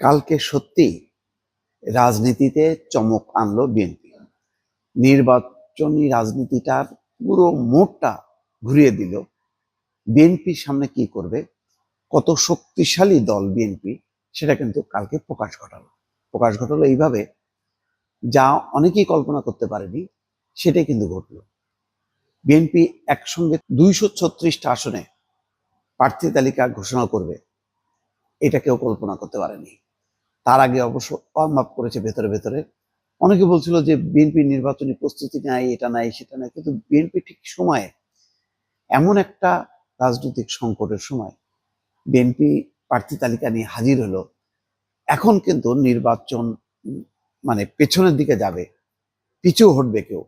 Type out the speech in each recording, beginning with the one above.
কালকে সত্যি রাজনীতিতে চমক আনলো বিএনপি। নির্বাচনী রাজনীতিটার পুরো মোড়টা ঘুরিয়ে দিল। বিএনপির সামনে কি করবে? কত শক্তিশালী দল বিএনপি, সেটা কিন্তু কালকে প্রকাশ ঘটালো। প্রকাশ ঘটালো এইভাবে যা অনেকেই কল্পনা করতে পারেনি, সেটাই কিন্তু ঘটলো। বিএনপি একসঙ্গে দুইশো ছত্রিশটা আসনে প্রার্থী তালিকা ঘোষণা করবে, এটা কেউ কল্পনা করতে পারেনি। তার আগে অবশ্য মাপ করেছে ভেতরে ভেতরে। অনেকে বলছিল যে বিএনপি নির্বাচনী প্রস্তুতি নাই, এটা নাই, সেটা নাই, কিন্তু বিএনপি ঠিক সময়ে এমন একটা রাজনৈতিক সংকটের সময় বিএনপি প্রার্থী তালিকা নিয়ে হাজির হলো। এখন কিন্তু নির্বাচন মানে পেছনের দিকে যাবে, পিছু হটবে কেউ,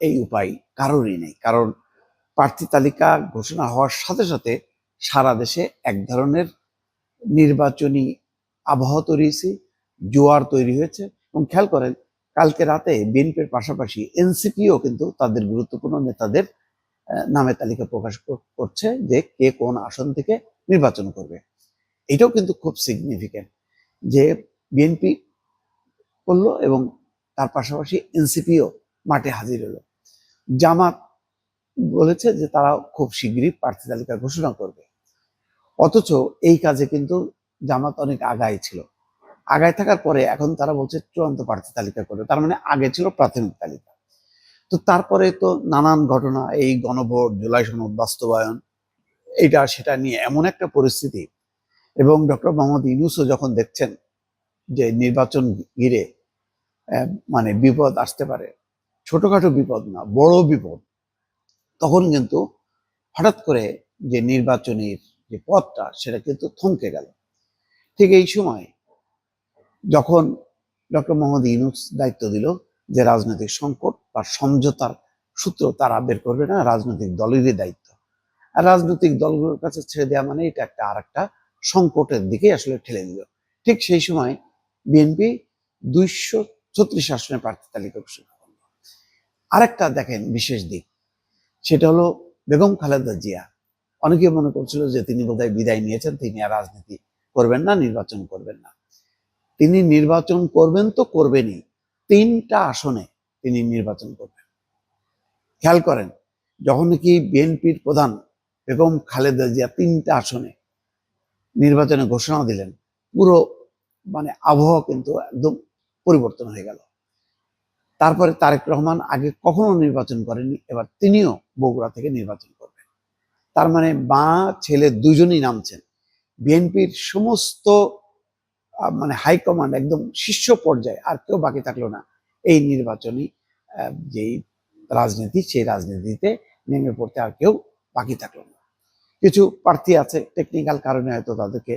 এই উপায় কারোরই নেই। কারণ প্রার্থী তালিকা ঘোষণা হওয়ার সাথে সাথে সারা দেশে এক ধরনের নির্বাচনী আবহাওয়া তৈরি হয়েছে, জোয়ার তৈরি হয়েছে এবং খেয়াল করেন, কালকে রাতে বিএনপির পাশাপাশি এনসিপিও কিন্তু তাদের গুরুত্বপূর্ণ নেতাদের নামের তালিকা প্রকাশ কর- করছে যে কে কোন আসন থেকে নির্বাচন করবে। এটাও কিন্তু খুব সিগনিফিক্যান্ট যে বিএনপি করল এবং তার পাশাপাশি এনসিপিও মাঠে হাজির হলো। জামাত বলেছে যে তারা খুব শীঘ্রই প্রার্থী তালিকা ঘোষণা করবে। অথচ এই কাজে কিন্তু জামাত অনেক আগায় ছিল। আগায় থাকার পরে এখন তারা বলছে চূড়ান্ত প্রার্থী তালিকা করবে। তার মানে আগে ছিল প্রাথমিক তালিকা। তো তারপরে তো নানান ঘটনা, এই গণভোট, জুলাই সনদ, বাস্তবায়ন এটা সেটা নিয়ে এমন একটা পরিস্থিতি। এবং ডক্টর মোহাম্মদ ইউনুসও যখন দেখছেন যে নির্বাচন ঘিরে মানে বিপদ আসতে পারে, ছোটখাটো বিপদ না, বড় বিপদ, তখন কিন্তু হঠাৎ করে যে নির্বাচনের যে পথটা, সেটা কিন্তু থমকে গেল। ঠিক এই সময় যখন ডক্টর মোহাম্মদ ইউনুস দায়িত্ব দিল যে রাজনৈতিক সংকট বা সমঝোতার সূত্র তারা বের করবে না, রাজনৈতিক দলেরই দায়িত্ব। আর রাজনৈতিক দলগুলোর কাছে ছেড়ে দেওয়া মানে এটা একটা আর একটা সংকটের দিকে আসলে ঠেলে দিল। ঠিক সেই সময় বিএনপি দুইশো ছত্রিশ আসনে প্রার্থী তালিকা ঘোষণা করল। আরেকটা দেখেন বিশেষ দিক, সেটা হলো বেগম খালেদা জিয়া। অনেকে মনে করছিল যে তিনি বোধহয় বিদায় নিয়েছেন, তিনি আর রাজনীতি করবেন না, নির্বাচন করবেন না। তিনি নির্বাচন করবেন তো করবেনই। তিনটা আসনে তিনি নির্বাচন করবেন। খেয়াল করেন, যখন নাকি বিএনপির প্রধান বেগম খালেদা জিয়া তিনটা আসনে নির্বাচনে ঘোষণা দিলেন, পুরো মানে আবহাওয়া কিন্তু একদম পরিবর্তন হয়ে গেল। তারপরে তারেক রহমান আগে কখনো নির্বাচন করেনি এবার তিনিও বগুড়া থেকে নির্বাচন করবেন। তার মানে মা, ছেলে দুজনই নামছেন। বিএনপির সমস্ত মানে হাইকমান্ড একদম শীর্ষ পর্যায়ে আর কেউ বাকি থাকল না। এই নির্বাচনী যেই রাজনীতি, সেই রাজনীতিতে নেমে পড়তে আর কেউ বাকি থাকল না। কিছু প্রার্থী আছে টেকনিক্যাল কারণে হয়তো তাদেরকে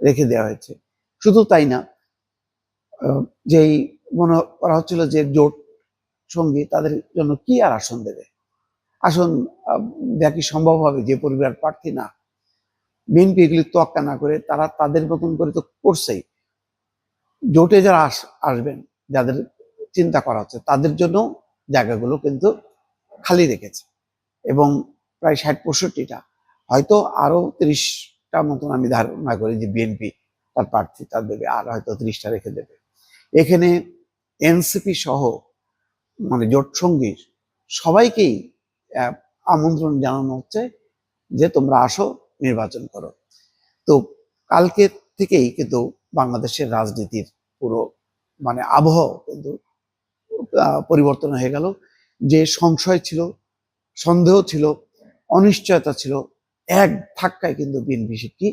রেখে দেওয়া হয়েছে। শুধু তাই না যেই মনে করা হচ্ছিল যে জোট সঙ্গী তাদের জন্য কি আর আসন দেবে? আসন কি সম্ভব হবে? যে পরিবার প্রার্থী না বিএনপি এগুলি তোয়াক্কা না করে তারা তাদের মতন করে তো করছেই। জোটে যারা আস- আসবেন, যাদের চিন্তা করা হচ্ছে, তাদের জন্য জায়গাগুলো কিন্তু খালি রেখেছে। এবং প্রায় ষাট পঁয়ষট্টিটা, হয়তো আরও তিরিশটা মতন আমি ধারণা করি যে বিএনপি তার প্রার্থী তার দেবে, আর হয়তো তিরিশটা রেখে দেবে। এখানে এনসিপি সহ মানে জোট সঙ্গীর সবাইকেই আমন্ত্রণ জানানো হচ্ছে যে তোমরা আসো নির্বাচন করো। তো কালকে থেকেই কিন্তু বাংলাদেশের রাজনীতির পুরো মানে আবহাওয়া কিন্তু পরিবর্তন হয়ে গেল। যে সংশয় ছিল, সন্দেহ ছিল, অনিশ্চয়তা ছিল, এক ধাক্কায় কিন্তু বিএনপি সেটি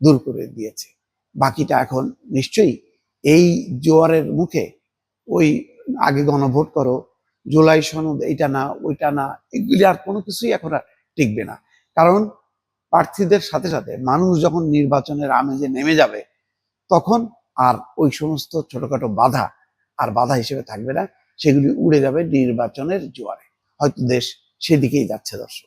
দূর করে দিয়েছে। বাকিটা এখন নিশ্চয়ই এই জোয়ারের মুখে ওই আগে গণভোট করো, জুলাই সনদ এইটা না, ওইটা না, এগুলি আর কোনো কিছুই এখন আর টিকবে না। কারণ প্রার্থীদের সাথে সাথে মানুষ যখন নির্বাচনের আমেজে নেমে যাবে, তখন আর ওই সমস্ত ছোটখাটো বাধা আর বাধা হিসেবে থাকবে না, সেগুলি উড়ে যাবে নির্বাচনের জোয়ারে। হয়তো দেশ সেদিকেই যাচ্ছে দর্শক।